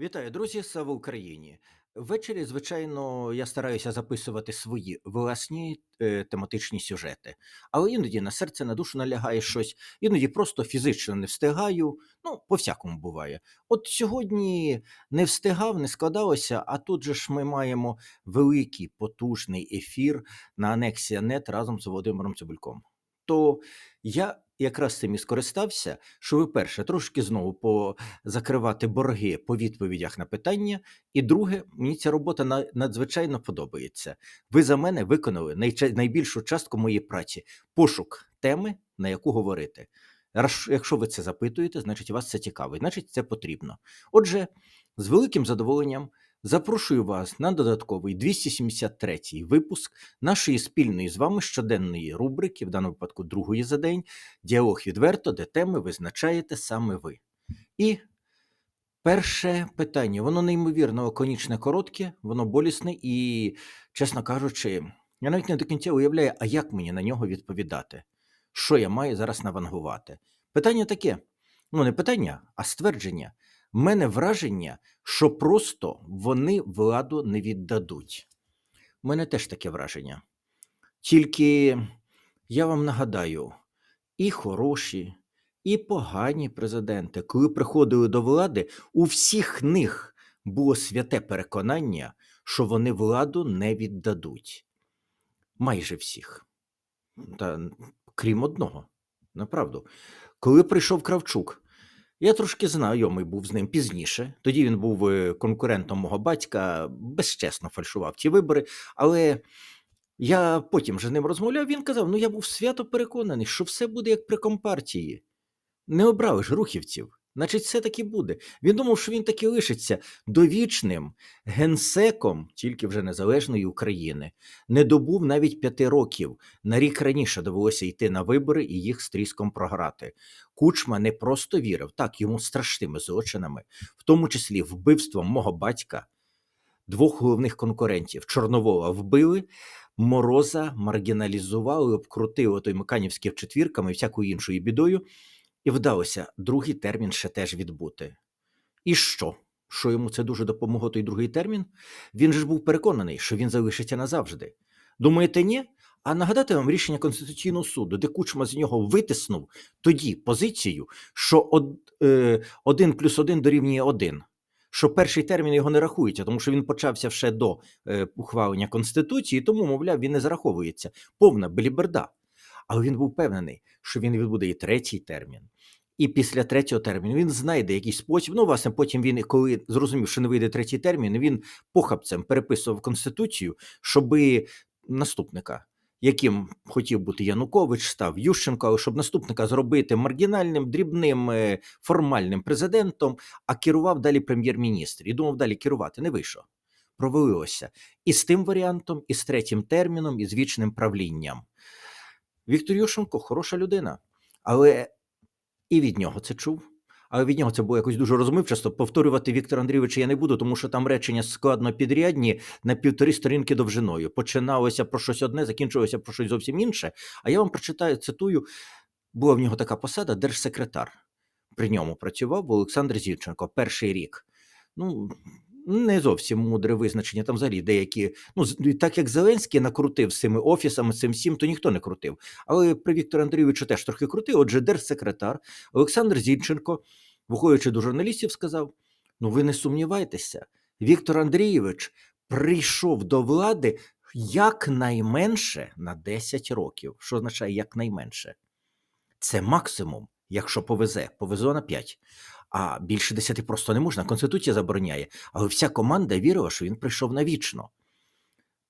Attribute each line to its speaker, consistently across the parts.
Speaker 1: Вітаю, друзі! Слава Україні! Ввечері, звичайно, я стараюся записувати свої власні е, тематичні сюжети, але іноді на серце, на душу налягає щось, іноді просто фізично не встигаю. Ну, по-всякому буває. От сьогодні не встигав, не складалося, а тут же ж ми маємо великий потужний ефір на Анексія Нет разом з Володимиром Цибульком. То я якраз цим і скористався, що ви перше трошки знову позакривати борги по відповідях на питання. І друге, мені ця робота надзвичайно подобається. Ви за мене виконали найбільшу частку моєї праці пошук теми, на яку говорити. Якщо ви це запитуєте, значить вас це цікавить, значить це потрібно. Отже, з великим задоволенням запрошую вас на додатковий 273 випуск нашої спільної з вами щоденної рубрики, в даному випадку другої за день, діалог відверто, де теми визначаєте саме ви. І перше питання, воно неймовірно лаконічне, коротке, воно болісне і, чесно кажучи, я навіть не до кінця уявляю, а як мені на нього відповідати, що я маю зараз навангувати. Питання таке: ну не питання, а ствердження. Мене враження, що просто вони владу не віддадуть. У мене теж таке враження. Тільки я вам нагадаю, і хороші, і погані президенти, коли приходили до влади, у всіх них було святе переконання, що вони владу не віддадуть. Майже всіх. Та крім одного. Направду. Коли прийшов Кравчук, я трошки знайомий був з ним пізніше. Тоді він був е, конкурентом мого батька, безчесно фальшував ті вибори, але я потім вже ним розмовляв, він казав: ну я був свято переконаний, що все буде як при компартії. Не обрали ж рухівців. Значить, все таки буде. Він думав, що він таки лишиться довічним генсеком тільки вже незалежної України. Не добув навіть п'яти років. На рік раніше довелося йти на вибори і їх з тріском програти. Кучма не просто вірив, так йому страшними злочинами, в тому числі вбивством мого батька, двох головних конкурентів Чорновола вбили, Мороза маргіналізували, обкрутили той Миканівських четвірками і всякою іншою бідою, і вдалося другий термін ще теж відбути. І що? Що йому це дуже допомогло той другий термін? Він же ж був переконаний, що він залишиться назавжди. Думаєте, ні? А нагадати вам рішення Конституційного суду, де Кучма з нього витиснув тоді позицію, що е, один плюс один дорівнює один. Що перший термін його не рахується, тому що він почався ще до е, ухвалення Конституції, тому, мовляв, він не зараховується. Повна беліберда. Але він був впевнений, що він відбуде і третій термін. І після третього терміну він знайде якийсь спосіб. Ну, власне, потім він, коли зрозумів, що не вийде третій термін, він похабцем переписував конституцію, щоби наступника, яким хотів бути Янукович, став Ющенко, але щоб наступника зробити маргінальним, дрібним, е, формальним президентом, а керував далі прем'єр-міністр. І думав далі керувати. Не вийшло. Провалилося і з тим варіантом, і з третім терміном, і з вічним правлінням. Віктор Ющенко хороша людина, але і від нього це чув. Але від нього це було якось дуже розмивчасто. Повторювати Віктора Андрійовича я не буду, тому що там речення складно підрядні на півтори сторінки довжиною. Починалося про щось одне, закінчилося про щось зовсім інше. А я вам прочитаю, цитую, була в нього така посада держсекретар. При ньому працював Олександр Зівченко перший рік. Ну, не зовсім мудре визначення. Там взагалі деякі. Ну, так як Зеленський накрутив з цими офісами, цим всім, то ніхто не крутив. Але при Віктору Андрійовичу теж трохи крутив. Отже, держсекретар Олександр Зінченко, виходячи до журналістів, сказав: Ну, ви не сумнівайтеся, Віктор Андрійович прийшов до влади якнайменше на 10 років. Що означає якнайменше? Це максимум, якщо повезе, повезло на 5. А більше 10 просто не можна. Конституція забороняє. Але вся команда вірила, що він прийшов навічно.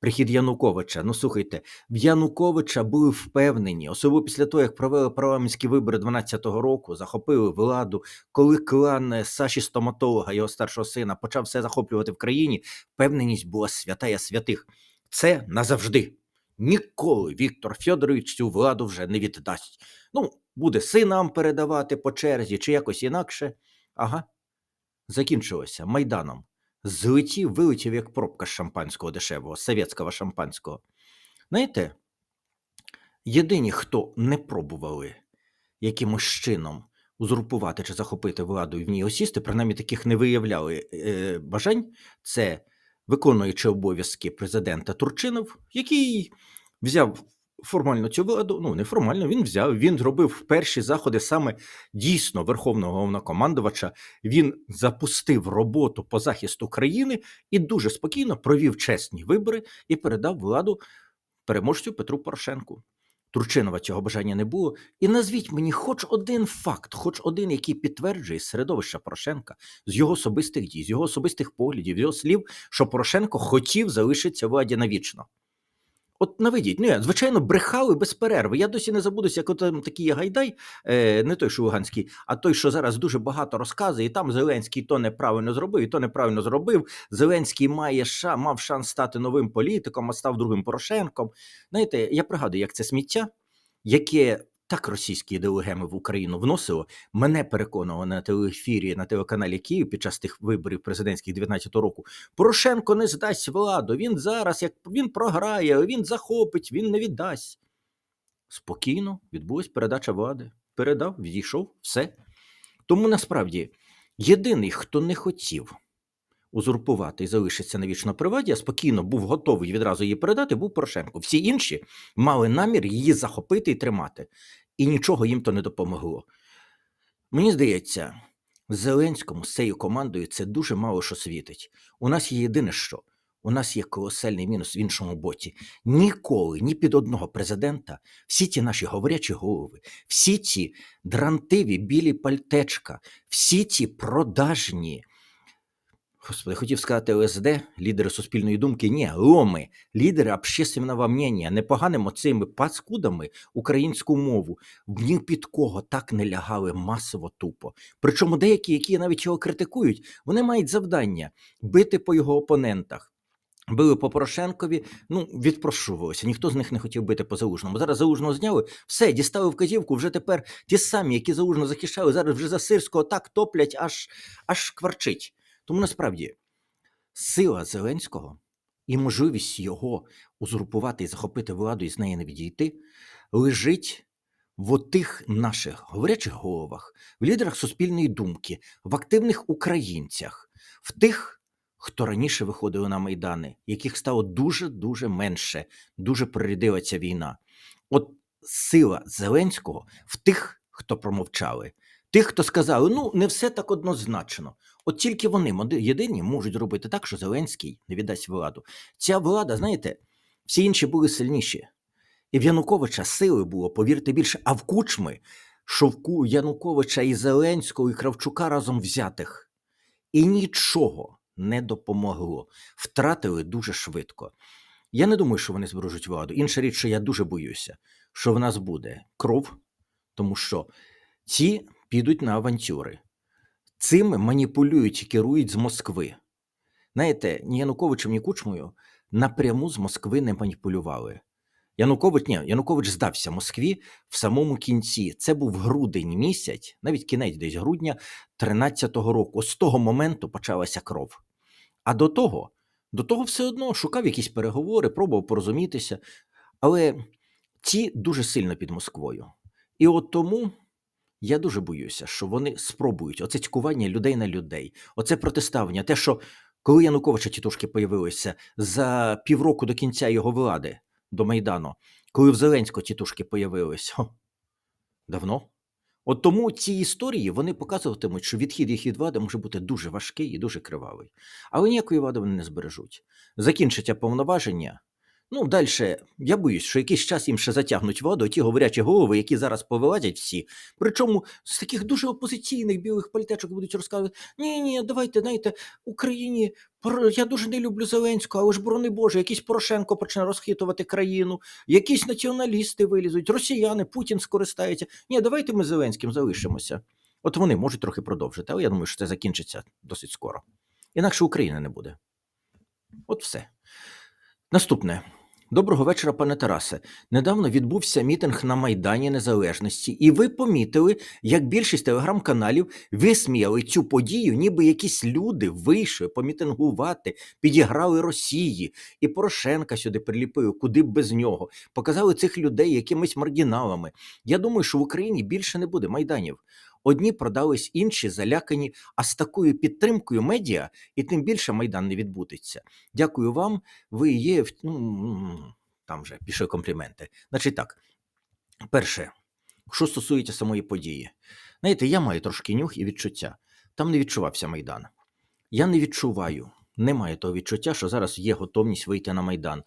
Speaker 1: Прихід Януковича. Ну слухайте, в Януковича були впевнені, особливо після того, як провели парламентські вибори 12-го року, захопили владу, коли клан Саші стоматолога, його старшого сина, почав все захоплювати в країні, впевненість була святая святих. Це назавжди. Ніколи Віктор Фьодорович цю владу вже не віддасть. Ну, буде синам передавати по черзі чи якось інакше. Ага. Закінчилося Майданом. Злетів, вилетів як пробка шампанського дешевого, совєтського шампанського. Знаєте, єдині, хто не пробували якимось чином узурпувати чи захопити владу і в ній осісти, принаймні таких не виявляли е, бажань. Це виконуючи обов'язки президента Турчинов, який взяв формально цю владу. Ну не формально, він взяв. Він зробив перші заходи саме дійсно верховного головнокомандувача. Він запустив роботу по захисту країни і дуже спокійно провів чесні вибори і передав владу переможцю Петру Порошенку. Турчинова цього бажання не було. І назвіть мені хоч один факт, хоч один, який підтверджує з середовища Порошенка, з його особистих дій, з його особистих поглядів, з його слів, що Порошенко хотів залишитися владі навічно. От наведіть, ну, я звичайно, брехали без перерви. Я досі не забудуся, як от там такий гайдай, е, не той, що Луганський, а той, що зараз дуже багато розказує, і там Зеленський то неправильно зробив, і то неправильно зробив. Зеленський має ша, мав шанс стати новим політиком, а став другим Порошенком. Знаєте, я пригадую, як це сміття, яке так російські ідеологеми в Україну вносило, мене переконувало на телеефірі на телеканалі Київ під час тих виборів президентських 19-го року. Порошенко не здасть владу. Він зараз, як він програє, він захопить, він не віддасть. Спокійно відбулась передача влади. Передав, відійшов, все. Тому насправді єдиний, хто не хотів узурпувати і залишитися навічно при владі, а спокійно був готовий відразу її передати, був Порошенко. Всі інші мали намір її захопити і тримати. І нічого їм то не допомогло. Мені здається, Зеленському з цією командою це дуже мало що світить. У нас є єдине що. У нас є колосальний мінус в іншому боці. Ніколи, ні під одного президента, всі ті наші говорячі голови, всі ті дрантиві білі пальтечка, всі ті продажні, господи, хотів сказати ЛСД, лідери суспільної думки, ні, ломи, лідери общественного мнення, непоганим оцими паскудами українську мову, ні під кого так не лягали масово тупо. Причому деякі, які навіть його критикують, вони мають завдання бити по його опонентах. Били по Порошенкові, ну відпрошувалися. Ніхто з них не хотів бити по залужному. Зараз залужного зняли, все, дістали вказівку. Вже тепер ті самі, які залужно захищали, зараз вже за сирського так топлять, аж аж кварчить. Тому насправді сила Зеленського і можливість його узурпувати і захопити владу і з неї не відійти лежить в отих наших говорячих головах, в лідерах суспільної думки, в активних українцях, в тих хто раніше виходили на майдани, яких стало дуже дуже менше, дуже прирядила ця війна. От сила Зеленського в тих, хто промовчали, тих, хто сказали, ну не все так однозначно. От тільки вони єдині можуть робити так, що Зеленський не віддасть владу. Ця влада, знаєте, всі інші були сильніші. І в Януковича сили було, повірте більше, а в Кучми, що в Януковича і Зеленського, і Кравчука разом взятих. І нічого не допомогло. Втратили дуже швидко. Я не думаю, що вони збережуть владу. Інша річ, що я дуже боюся, що в нас буде кров, тому що ці підуть на авантюри. Цим маніпулюють і керують з Москви. Знаєте, ні Януковичем, ні Кучмою напряму з Москви не маніпулювали. Янукович, ні, Янукович здався Москві в самому кінці. Це був грудень місяць, навіть кінець десь грудня 13-го року. З того моменту почалася кров. А до того, до того все одно шукав якісь переговори, пробував порозумітися. Але ті дуже сильно під Москвою. І от тому я дуже боюся, що вони спробують оце цькування людей на людей, оце протиставлення, те, що коли Януковича тітушки появилися за півроку до кінця його влади до Майдану, коли в Зеленського тітушки появились, хо, давно. От тому ці історії вони показуватимуть, що відхід їх від влади може бути дуже важкий і дуже кривавий. Але ніякої влади вони не збережуть. Закінчиться повноваження. Ну, далі, я боюсь, що якийсь час їм ще затягнуть воду, ті говорячі голови, які зараз повилазять всі. Причому з таких дуже опозиційних білих пальтечок будуть розказувати: ні, ні, давайте, знаєте, Україні я дуже не люблю Зеленського, але ж борони Боже, якийсь Порошенко почне розхитувати країну, якісь націоналісти вилізуть, росіяни, Путін скористається. Ні, давайте ми з Зеленським залишимося. От вони можуть трохи продовжити, але я думаю, що це закінчиться досить скоро. Інакше України не буде. От все. Наступне. Доброго вечора, пане Тарасе. Недавно відбувся мітинг на Майдані Незалежності, і ви помітили, як більшість телеграм-каналів висміяли цю подію, ніби якісь люди вийшли помітингувати, підіграли Росії, і Порошенка сюди приліпили, куди б без нього. Показали цих людей якимись маргіналами. Я думаю, що в Україні більше не буде майданів. Одні продались, інші залякані. А з такою підтримкою медіа і тим більше майдан не відбудеться. Дякую вам. Ви є ну, там вже пішли компліменти. Значить так, перше, що стосується самої події, знаєте, я маю трошки нюх і відчуття. Там не відчувався майдан. Я не відчуваю. Немає того відчуття, що зараз є готовність вийти на майдан.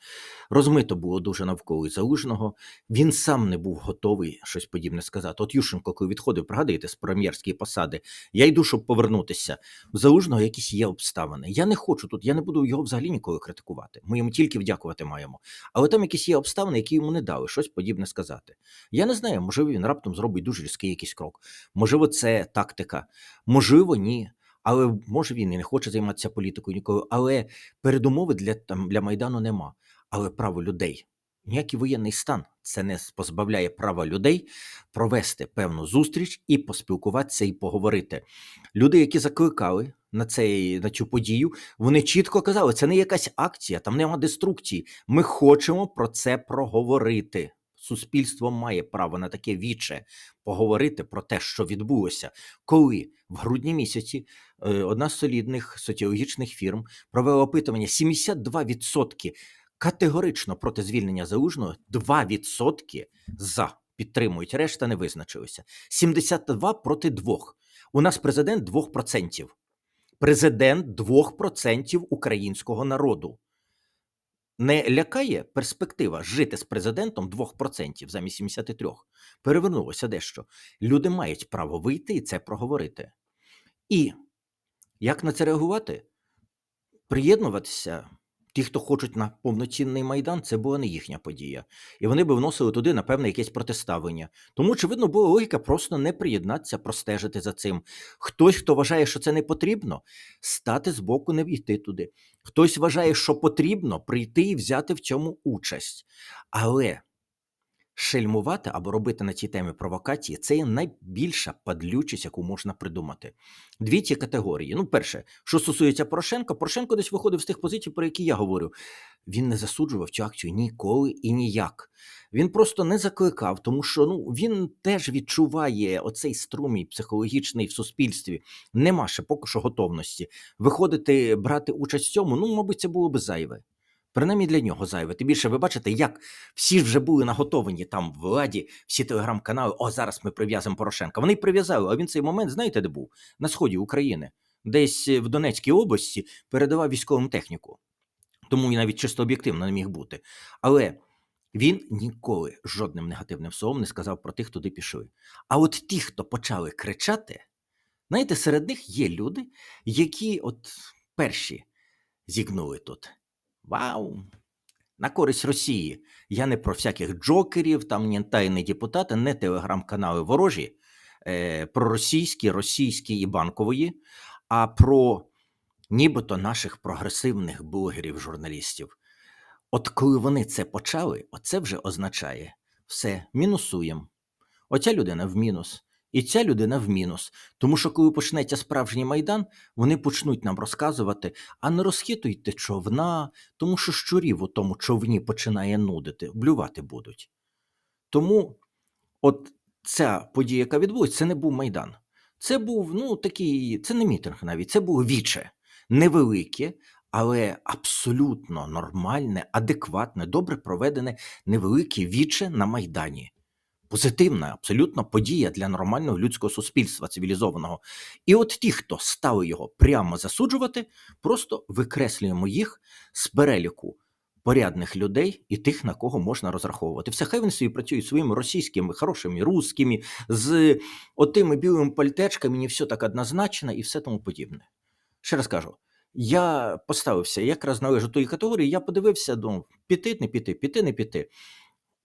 Speaker 1: Розмито було дуже навколо і залужного. Він сам не був готовий щось подібне сказати. От Ющенко, коли відходив, пригадуєте, з прем'єрської посади, я йду, щоб повернутися. В залужного якісь є обставини. Я не хочу тут, я не буду його взагалі ніколи критикувати. Ми йому тільки вдякувати маємо. Але там якісь є обставини, які йому не дали щось подібне сказати. Я не знаю, можливо, він раптом зробить дуже різкий якийсь крок. Можливо, це тактика, можливо, ні. Але може він і не хоче займатися політикою ніколи. Але передумови для там для майдану нема. Але право людей, ніякий воєнний стан це не позбавляє права людей провести певну зустріч і поспілкуватися і поговорити. Люди, які закликали на цей на цю подію, вони чітко казали, це не якась акція, там нема деструкції. Ми хочемо про це проговорити. Суспільство має право на таке віче поговорити про те, що відбулося, коли в грудні місяці е, одна з солідних соціологічних фірм провела опитування 72% категорично проти звільнення залужного, 2% за підтримують, решта не визначилися. 72 проти 2. У нас президент 2%. Президент 2% українського народу. Не лякає перспектива жити з президентом 2% замість 73%. Перевернулося дещо. Люди мають право вийти і це проговорити. І як на це реагувати? Приєднуватися. Ті, хто хочуть на повноцінний майдан, це була не їхня подія, і вони би вносили туди, напевне, якесь протиставлення. Тому, очевидно, була логіка просто не приєднатися, простежити за цим. Хтось, хто вважає, що це не потрібно, стати збоку, не війти туди. Хтось вважає, що потрібно прийти і взяти в цьому участь. Але шельмувати або робити на цій темі провокації це є найбільша падлючість, яку можна придумати. Дві ці категорії. Ну, перше, що стосується Порошенка, Порошенко десь виходив з тих позицій, про які я говорю. Він не засуджував цю акцію ніколи і ніяк. Він просто не закликав, тому що ну він теж відчуває оцей струмій психологічний в суспільстві. Нема ще поки що готовності. Виходити, брати участь в цьому, ну, мабуть, це було би зайве. Принаймні для нього зайве. Тим більше ви бачите, як всі ж вже були наготовані там в владі, всі телеграм-канали. О, зараз ми прив'язимо Порошенка. Вони прив'язали, а він цей момент, знаєте, де був? На сході України, десь в Донецькій області передавав військовим техніку. Тому він навіть чисто об'єктивно не міг бути. Але він ніколи жодним негативним словом не сказав про тих, туди пішли. А от ті, хто почали кричати, знаєте, серед них є люди, які от перші зігнули тут. Вау! На користь Росії. Я не про всяких джокерів, там ні тайні депутати, не телеграм-канали ворожі, е, про російські, російські і банкової, а про нібито наших прогресивних блогерів, журналістів. От коли вони це почали, оце вже означає все, мінусуємо. Оця людина в мінус, і ця людина в мінус. Тому що коли почнеться справжній майдан, вони почнуть нам розказувати, а не розхитуйте човна, тому що щурів у тому човні починає нудити, блювати будуть. Тому от ця подія, яка відбулася, це не був майдан. Це був ну такий, це не мітинг навіть, це було віче, невелике, але абсолютно нормальне, адекватне, добре проведене невелике віче на майдані. Позитивна, абсолютно подія для нормального людського суспільства цивілізованого. І от ті, хто стали його прямо засуджувати, просто викреслюємо їх з переліку порядних людей і тих, на кого можна розраховувати. Все, хай вони собі працюють своїми російськими, хорошими, русскими, з отими білими пальтечками, не все так однозначно і все тому подібне. Ще раз кажу, я поставився якраз належу тої категорії, я подивився, думав, піти, не піти, піти, не піти.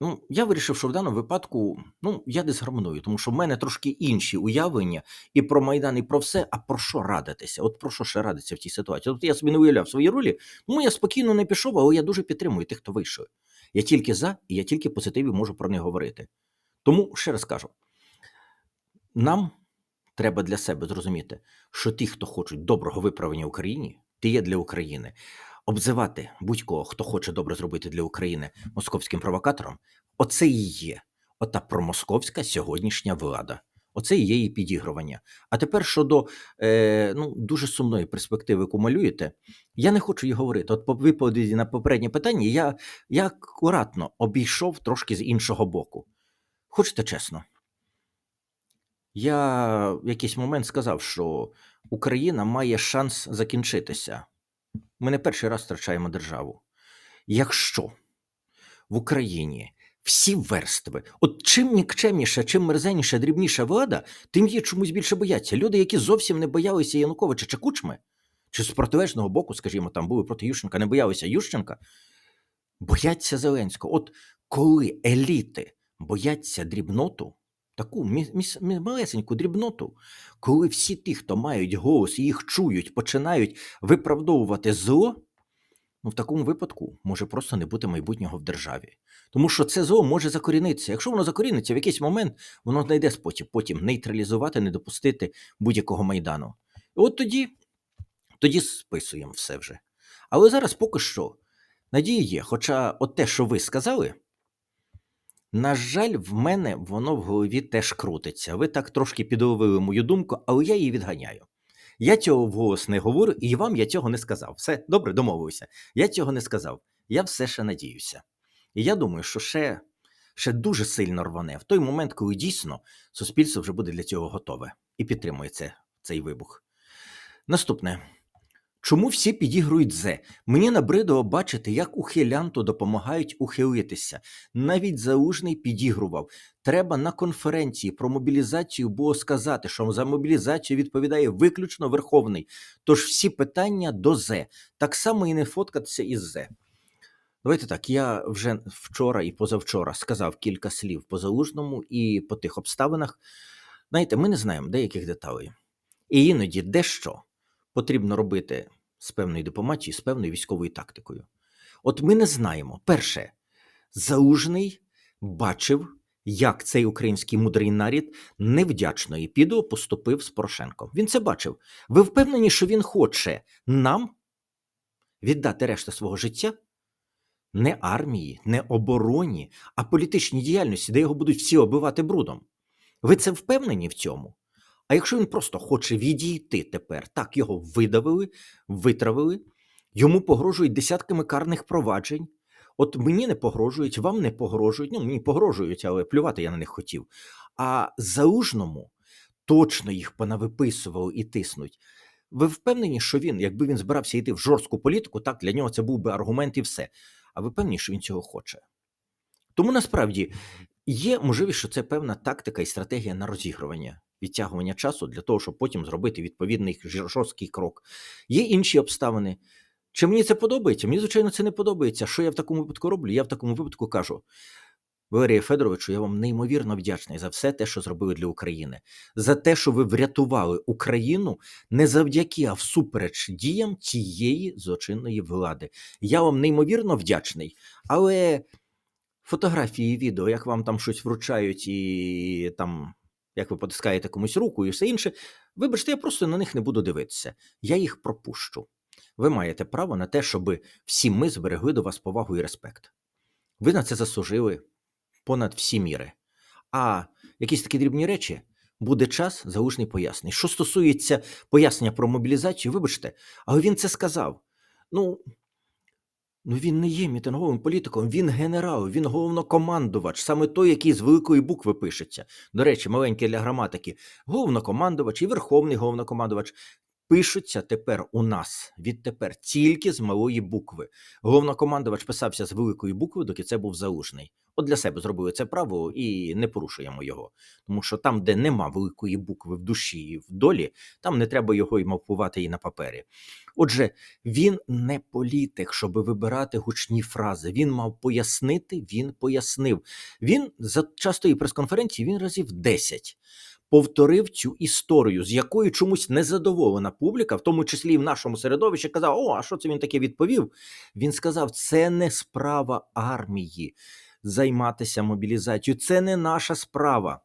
Speaker 1: Ну, я вирішив, що в даному випадку ну, я дисгармоную, тому що в мене трошки інші уявлення і про Майдан, і про все, а про що радитися? От про що ще радиться в цій ситуації? Тобто я собі не уявляв свої ролі, ну я спокійно не пішов, але я дуже підтримую тих, хто вийшов. Я тільки за, і я тільки позитиві можу про них говорити. Тому ще раз кажу: нам треба для себе зрозуміти, що ті, хто хочуть доброго виправлення Україні, ті є для України. Обзивати будь-кого, хто хоче добре зробити для України московським провокатором, оце і є ота промосковська сьогоднішня влада. Оце і є її підігрування. А тепер щодо е, ну, дуже сумної перспективи, яку малюєте, я не хочу її говорити. От по відповіді на попереднє питання я, я акуратно обійшов трошки з іншого боку. Хочете чесно? Я в якийсь момент сказав, що Україна має шанс закінчитися. Ми не перший раз втрачаємо державу. Якщо в Україні всі верстви, от чим нікчемніша, чим мерзенніша, дрібніша влада, тим її чомусь більше бояться. Люди, які зовсім не боялися Януковича чи Кучми, чи з протилежного боку, скажімо, там були проти Ющенка, не боялися Ющенка, бояться Зеленського. От коли еліти бояться дрібноту, таку малесеньку дрібноту, коли всі ті, хто мають голос їх чують, починають виправдовувати зло, ну в такому випадку може просто не бути майбутнього в державі. Тому що це зло може закорінитися. Якщо воно закоріниться, в якийсь момент воно знайде спосіб потім нейтралізувати, не допустити будь-якого майдану. І от тоді, тоді списуємо все вже. Але зараз поки що надія є. Хоча от те, що ви сказали, на жаль, в мене воно в голові теж крутиться. Ви так трошки підловили мою думку, але я її відганяю. Я цього вголос не говорю, і вам я цього не сказав. Все добре, домовився. Я цього не сказав. Я все ще надіюся. І я думаю, що ще, ще дуже сильно рване в той момент, коли дійсно суспільство вже буде для цього готове і підтримує це, цей вибух. Наступне. Чому всі підігрують зе? Мені набридало бачити, як ухилянту допомагають ухилитися. Навіть залужний підігрував. Треба на конференції про мобілізацію було сказати, що за мобілізацію відповідає виключно Верховний. Тож всі питання до зе. Так само і не фоткатися із зе. Давайте так, я вже вчора і позавчора сказав кілька слів по залужному і по тих обставинах. Знаєте, ми не знаємо деяких деталей. І іноді дещо потрібно робити з певною дипломатією, з певною військовою тактикою. От ми не знаємо. Перше, Залужний бачив, як цей український мудрий нарід невдячно і підо поступив з Порошенком. Він це бачив. Ви впевнені, що він хоче нам віддати решту свого життя? Не армії, не обороні, а політичній діяльності, де його будуть всі оббивати брудом. Ви це впевнені в цьому? А якщо він просто хоче відійти тепер, так його видавили, витравили, йому погрожують десятками карних проваджень. От мені не погрожують, вам не погрожують. Ну, мені погрожують, але плювати я на них хотів. А залужному точно їх понавиписували і тиснуть. Ви впевнені, що він, якби він збирався йти в жорстку політику, так для нього це був би аргумент і все. А ви певні, що він цього хоче? Тому насправді є можливість, що це певна тактика і стратегія на розігрування, відтягування часу для того, щоб потім зробити відповідний жорсткий крок. Є інші обставини. Чи мені це подобається? Мені, звичайно, це не подобається. Що я в такому випадку роблю? Я в такому випадку кажу: Валерію Федоровичу, я вам неймовірно вдячний за все те, що зробили для України, за те, що ви врятували Україну не завдяки, а всупереч діям цієї злочинної влади. Я вам неймовірно вдячний, але фотографії, і відео, як вам там щось вручають, і там як ви потискаєте комусь руку і все інше. Вибачте, я просто на них не буду дивитися. Я їх пропущу. Ви маєте право на те, щоб всі ми зберегли до вас повагу і респект. Ви на це заслужили понад всі міри. А якісь такі дрібні речі буде час залужний пояснень. Що стосується пояснення про мобілізацію, вибачте, але він це сказав. Ну, ну він не є мітинговим політиком, він генерал, він головнокомандувач, саме той, який з великої букви пишеться. До речі, маленький для граматики. Головнокомандувач і верховний головнокомандувач пишуться тепер у нас відтепер тільки з малої букви. Головнокомандувач писався з великої букви, доки це був залужний. От для себе зробили це право і не порушуємо його. Тому що там, де нема великої букви в душі і в долі, там не треба його й мавпувати і на папері. Отже, він не політик, щоб вибирати гучні фрази. Він мав пояснити, він пояснив. Він за час тої прес-конференції він разів 10 повторив цю історію, з якою чомусь незадоволена публіка, в тому числі і в нашому середовищі, казав: О, а що це він таке відповів? Він сказав: це не справа армії займатися мобілізацією, це не наша справа.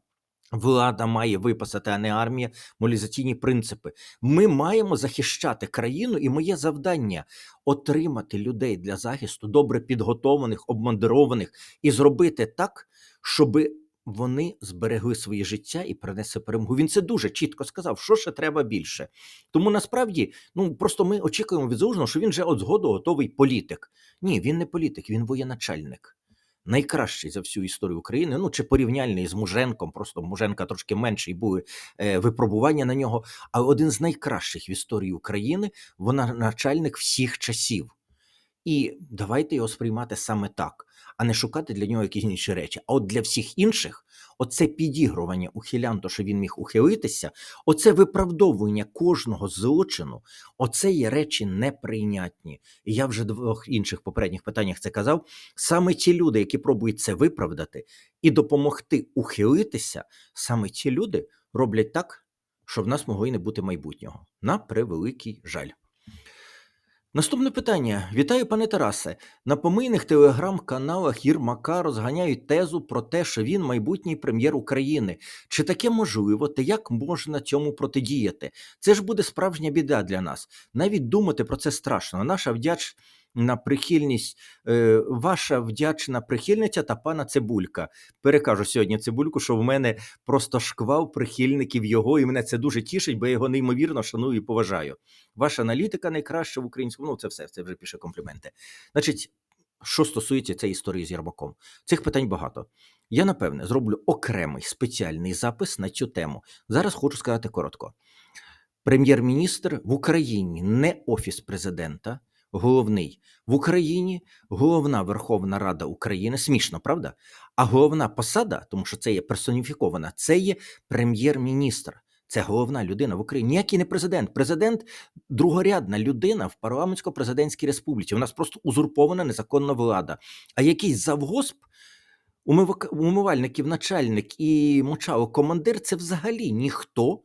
Speaker 1: Влада має випасати, а не армія, мобілізаційні принципи. Ми маємо захищати країну, і моє завдання отримати людей для захисту, добре підготованих, обмандированих, і зробити так, щоб вони зберегли своє життя і принесли перемогу. Він це дуже чітко сказав, що ще треба більше. Тому насправді, ну просто ми очікуємо від Залужного, що він вже от згоду готовий політик. Ні, він не політик, він воєначальник. Найкращий за всю історію України, ну чи порівняльний з Муженком, просто Муженка трошки менший були е, випробування на нього. Але один з найкращих в історії України, вона начальник всіх часів. І давайте його сприймати саме так, а не шукати для нього якісь інші речі. А от для всіх інших, оце підігрування ухилян, то що він міг ухилитися, оце виправдовування кожного злочину, оце є речі неприйнятні. І я вже в двох інших попередніх питаннях це казав. Саме ті люди, які пробують це виправдати і допомогти ухилитися, саме ті люди роблять так, щоб в нас могло і не бути майбутнього. На превеликий жаль. Наступне питання. Вітаю, пане Тарасе. На помийних телеграм-каналах Єрмака розганяють тезу про те, що він майбутній прем'єр України. Чи таке можливо, та як можна цьому протидіяти? Це ж буде справжня біда для нас. Навіть думати про це страшно. Наша вдячна прихильність, е, ваша вдячна прихильниця та пана Цибулька. Перекажу сьогодні Цибульку, що в мене просто шквал прихильників його, і мене це дуже тішить, бо я його неймовірно шаную і поважаю. Ваша аналітика найкраща в українському. Ну, це все, це вже пише компліменти. Значить, що стосується цієї історії з Єрмаком, цих питань багато. Я напевне зроблю окремий спеціальний запис на цю тему. Зараз хочу сказати коротко: прем'єр-міністр в Україні не офіс президента. Головний в Україні головна Верховна Рада України. Смішно, правда? А головна посада, тому що це є персоніфікована, це є прем'єр-міністр. Це головна людина в Україні. Ніякий не президент. Президент другорядна людина в парламентсько-президентській республіці. У нас просто узурпована незаконна влада. А якийсь завгосп, умивальників, начальник і мочало командир це взагалі ніхто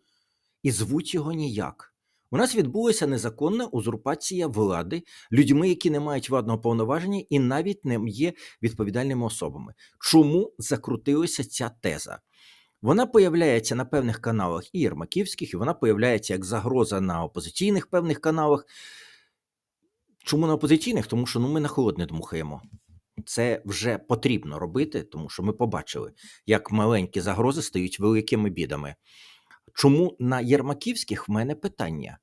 Speaker 1: і звуть його ніяк. У нас відбулася незаконна узурпація влади людьми, які не мають владного повноваження і навіть не є відповідальними особами. Чому закрутилася ця теза? Вона появляється на певних каналах і Єрмаківських, і вона появляється як загроза на опозиційних певних каналах. Чому на опозиційних? Тому що ну, ми на холодне дмухаємо. Це вже потрібно робити, тому що ми побачили, як маленькі загрози стають великими бідами. Чому на Єрмаківських в мене питання?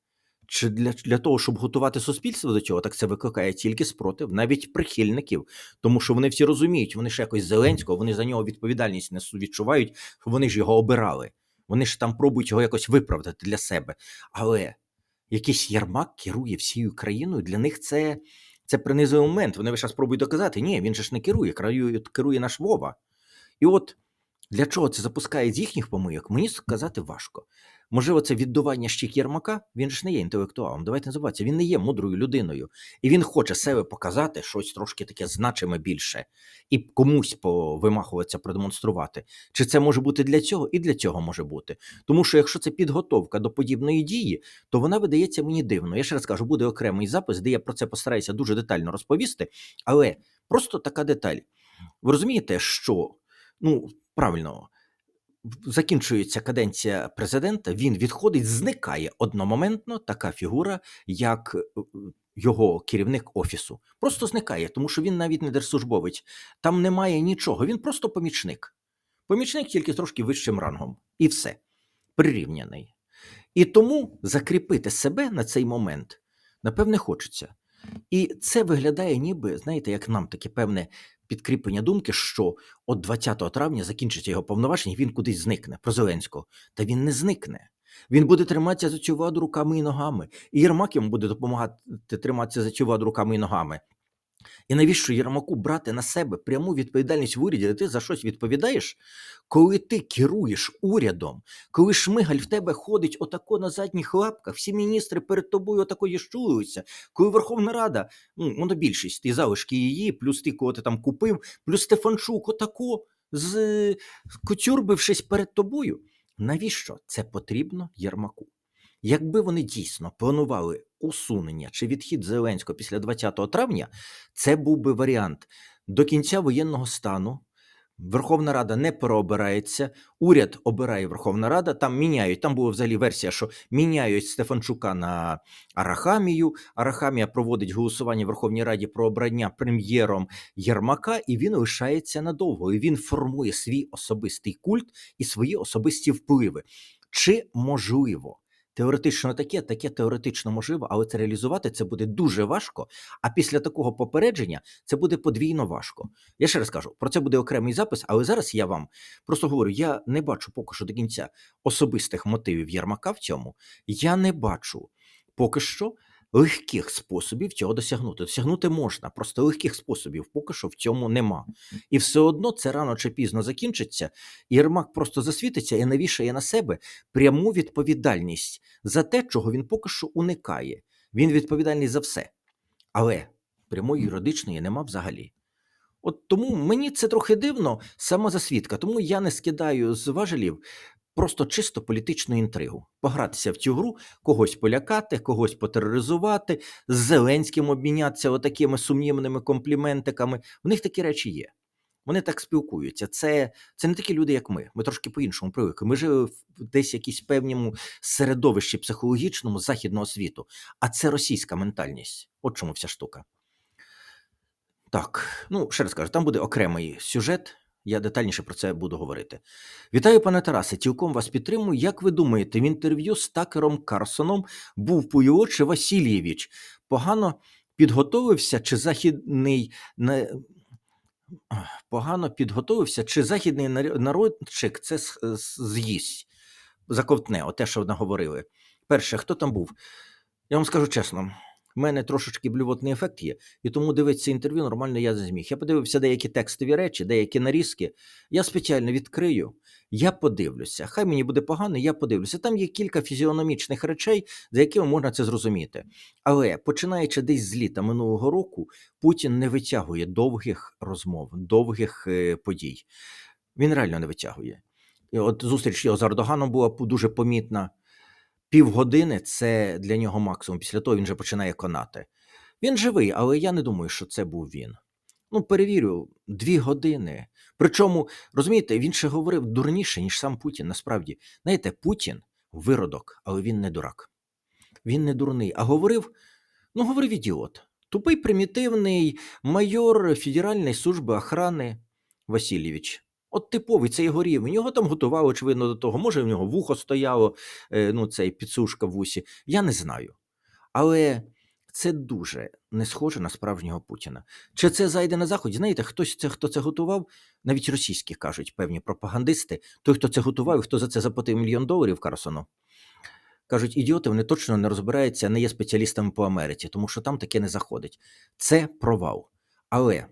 Speaker 1: Чи для, для того, щоб готувати суспільство до цього, так це викликає тільки спротив, навіть прихильників, тому що вони всі розуміють, вони ж якось Зеленського, вони за нього відповідальність несуть, відчувають, вони ж його обирали. Вони ж там пробують його якось виправдати для себе. Але якийсь Єрмак керує всією країною, для них це, це принизовий момент. Вони весь час пробують доказати, ні, він же ж не керує, керує, керує наш Вова. І от для чого це запускає з їхніх помийок, мені сказати важко. Можливо, це віддування щік Єрмака, він ж не є інтелектуалом. Давайте не забуватися, він не є мудрою людиною. І він хоче себе показати щось трошки таке значиме більше, і комусь повимахуватися, продемонструвати. Чи це може бути для цього? І для цього може бути. Тому що якщо це підготовка до подібної дії, то вона видається мені дивно. Я ще раз кажу, буде окремий запис, де я про це постараюся дуже детально розповісти, але просто така деталь. Ви розумієте, що ну правильно закінчується каденція президента, він відходить, зникає одномоментно така фігура, як е, його керівник офісу. Просто зникає, тому що він навіть не держслужбовець. Там немає нічого, він просто помічник. Помічник тільки трошки вищим рангом. І все. Прирівняний. І тому закріпити себе на цей момент, напевне, хочеться. І це виглядає, ніби, знаєте, як нам таке певне підкріплення думки, що от 20 травня закінчиться його повноваження, він кудись зникне про Зеленського. Та він не зникне. Він буде триматися за цю владу руками і ногами. І Єрмак йому буде допомагати триматися за цю владу руками і ногами. І навіщо Єрмаку брати на себе пряму відповідальність в уряді, де ти за щось відповідаєш, коли ти керуєш урядом, коли шмигаль в тебе ходить отако на задніх лапках, всі міністри перед тобою отако єщулюються, коли Верховна Рада, ну, монобільшість, ти залишки її, плюс ти, кого ти там купив, плюс Стефанчук отако з кочурбившись перед тобою. Навіщо це потрібно Єрмаку? Якби вони дійсно планували усунення чи відхід Зеленського після 20 травня, це був би варіант до кінця воєнного стану. Верховна Рада не переобирається, уряд обирає Верховна Рада, там міняють. Там була взагалі версія, що міняють Стефанчука на Арахамію. Арахамія проводить голосування в Верховній Раді про обрання прем'єром Єрмака, і він лишається надовго. І він формує свій особистий культ і свої особисті впливи. Чи можливо? Теоретично таке, таке теоретично можливо, але це реалізувати це буде дуже важко. А після такого попередження це буде подвійно важко. Я ще раз кажу, про це буде окремий запис, але зараз я вам просто говорю: я не бачу поки що до кінця особистих мотивів Єрмака в цьому. Я не бачу поки що легких способів цього досягнути. Досягнути можна, просто легких способів поки що в цьому нема. І все одно це рано чи пізно закінчиться. і Єрмак просто засвітиться і навішає на себе пряму відповідальність за те, чого він поки що уникає. Він відповідальний за все. Але прямої юридичної нема взагалі. От тому мені це трохи дивно, сама засвідка. Тому я не скидаю з важелів просто чисто політичну інтригу. Погратися в цю гру, когось полякати, когось потероризувати, з Зеленським обмінятися отакими сумнівними компліментиками. В них такі речі є. Вони так спілкуються. Це, це не такі люди, як ми. Ми трошки по-іншому привикли. Ми живемо в десь якійсь певному середовищі психологічному західного світу, а це російська ментальність. От чому вся штука. Так, ну ще раз кажу, там буде окремий сюжет. Я детальніше про це буду говорити. Вітаю, пане Тарасе. Цілком вас підтримую. Як ви думаєте, в інтерв'ю з Такером Карсоном був Пуйло чи Васильєвич? Погано підготовився, чи західний погано підготовився, чи західний народчик це з'їсть, заковтне, оте, що наговорили. Перше, хто там був? Я вам скажу чесно, в мене трошечки блювотний ефект є, і тому дивитися інтерв'ю нормально я не зміг. Я подивився деякі текстові речі, деякі нарізки. Я спеціально відкрию, я подивлюся. Хай мені буде погано, я подивлюся. Там є кілька фізіономічних речей, за якими можна це зрозуміти. Але починаючи десь з літа минулого року, Путін не витягує довгих розмов, довгих е, подій. Він реально не витягує. І от зустріч його з Ердоганом була дуже помітна. Півгодини це для нього максимум. Після того він вже починає конати. Він живий, але я не думаю, що це був він. Ну, перевірю, дві години. Причому, розумієте, він ще говорив дурніше, ніж сам Путін. Насправді, знаєте, Путін виродок, але він не дурак. Він не дурний. А говорив, ну, говорив ідіот. Тупий примітивний майор Федеральної служби охрани Васильєвич. От типовий це його рівень. Його там готували, очевидно, до того. Може, в нього вухо стояло, е, ну, цей підсушка в вусі. Я не знаю. Але це дуже не схоже на справжнього Путіна. Чи це зайде на заході? Знаєте, хтось це, хто це готував, навіть російські кажуть певні пропагандисти. Той, хто це готував, і хто за це заплатив мільйон доларів Карсону. Кажуть, ідіоти, вони точно не розбираються, не є спеціалістами по Америці, тому що там таке не заходить. Це провал. Але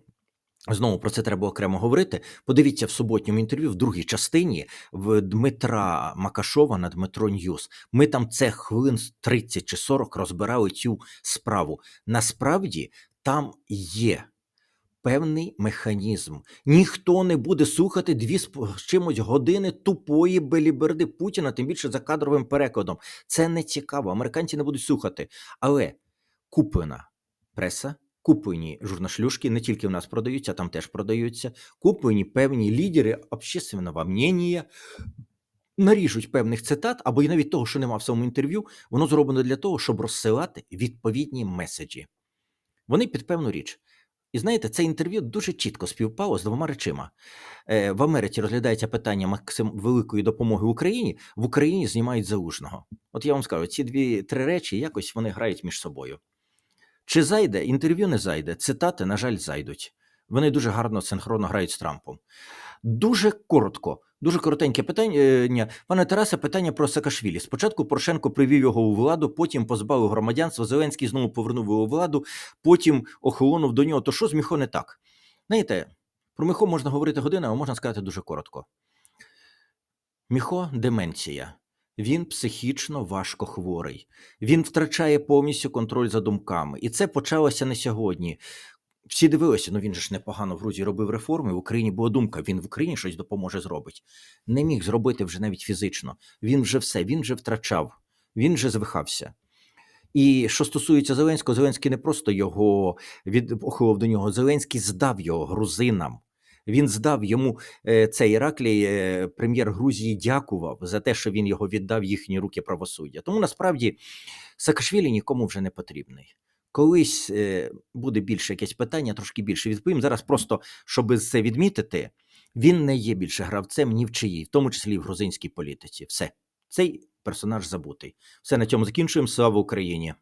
Speaker 1: Знову про це треба окремо говорити. Подивіться в суботньому інтерв'ю в другій частині в Дмитра Макашова на Дмитро Ньюс. Ми там це хвилин 30 чи 40 розбирали цю справу. Насправді там є певний механізм. Ніхто не буде слухати дві з чимось години тупої беліберди Путіна, тим більше за кадровим перекладом. Це не цікаво. Американці не будуть слухати. Але куплена преса. Куплені журнашлюшки не тільки в нас продаються, там теж продаються. Куплені певні лідери общественного мнення, наріжуть певних цитат, або і навіть того, що нема в самому інтерв'ю, воно зроблено для того, щоб розсилати відповідні меседжі. Вони під певну річ. І знаєте, це інтерв'ю дуже чітко співпало з двома речима. Е, в Америці розглядається питання максим великої допомоги Україні, в Україні знімають залужного. От я вам скажу, ці дві три речі якось вони грають між собою. Чи зайде? Інтерв'ю не зайде. Цитати, на жаль, зайдуть. Вони дуже гарно синхронно грають з Трампом. Дуже коротко, дуже коротеньке питання. Пане Тарасе, питання про Саакашвілі. Спочатку Порошенко привів його у владу, потім позбавив громадянства. Зеленський знову повернув його у владу, потім охолонув до нього. То що з Міхо не так? Знаєте, про Міхо можна говорити годину, а можна сказати дуже коротко. Міхо деменція. Він психічно важко хворий. Він втрачає повністю контроль за думками. І це почалося не сьогодні. Всі дивилися, ну він же ж непогано в Грузії робив реформи. В Україні була думка, він в Україні щось допоможе зробить. Не міг зробити вже навіть фізично. Він вже все, він вже втрачав, він вже звихався. І що стосується Зеленського, Зеленський не просто його від до нього. Зеленський здав його грузинам. Він здав йому е, цей Іраклій, е, прем'єр Грузії, дякував за те, що він його віддав їхні руки правосуддя. Тому насправді Саакашвілі нікому вже не потрібний. Колись е, буде більше якесь питання, трошки більше відповім. Зараз просто, щоб це відмітити, він не є більше гравцем ні в чиїй, в тому числі і в грузинській політиці. Все, цей персонаж забутий. Все на цьому закінчуємо. Слава Україні!